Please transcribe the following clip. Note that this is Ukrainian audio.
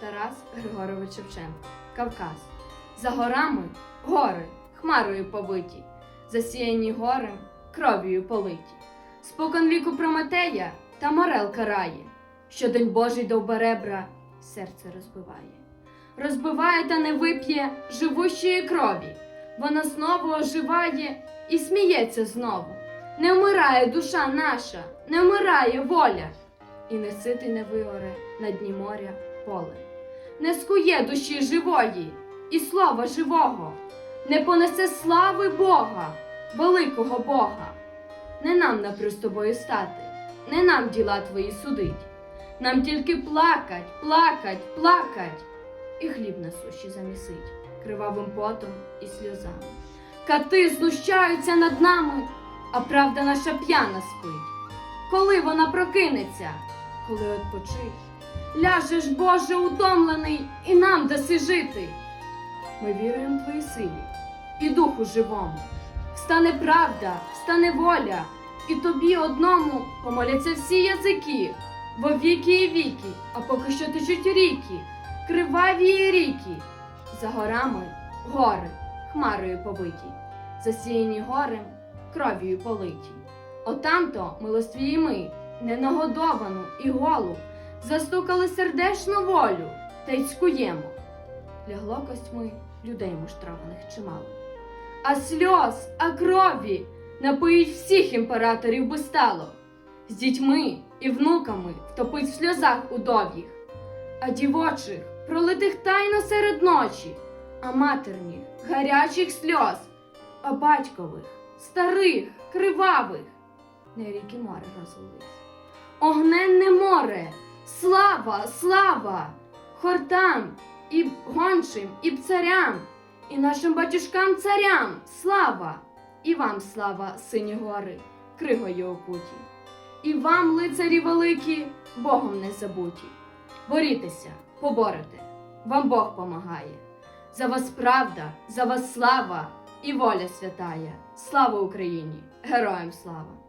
Тарас Григорович Шевченко. Кавказ. За горами гори, хмарою повиті, засіяні горем, кров'ю политі. Спокон віку Прометея та морел карає, що день Божий довберебра серце розбиває. Розбиває та не вип'є живущої крові. Вона знову оживає і сміється знову. Не вмирає душа наша, не вмирає воля, і не ситий не вигоре на дні моря поле. Не скує душі живої і слова живого, не понесе слави Бога, великого Бога. Не нам напрю з тобою стати, не нам діла твої судить. Нам тільки плакать, плакать, плакать, і хліб на суші замісить кривавим потом і сльозами. Кати знущаються над нами, а правда наша п'яна спить. Коли вона прокинеться, коли odpoчить, ляжеш, Боже, утомлений, і нам даси жити. Ми віруємо в твої силі і духу живому. Встане правда, встане воля, і тобі одному помоляться всі язики, во віки і віки, а поки що течуть ріки, криваві і ріки. За горами гори, хмарою повиті, засіяні горем, кров'ю политі. Отамто милостві ми, ненагодовану і голу, застукали сердешну волю та й цькуємо. Лягло костьми людей муштрованих чимало. А сльоз, а крові напоїть всіх імператорів би стало. З дітьми і внуками втопить в сльозах удов'їх, а дівочих пролитих тайно серед ночі, а матерніх гарячих сльоз, а батькових, старих, кривавих, на ріки море розлились. Огненне море, слава, слава, хортам і гончим, і царям, і нашим батюшкам царям, слава, і вам слава, сині гори, кригою опуті, і вам, лицарі великі, Богом не забуті. Борітеся, поборете, вам Бог помагає. За вас правда, за вас слава і воля святая. Слава Україні! Героям слава!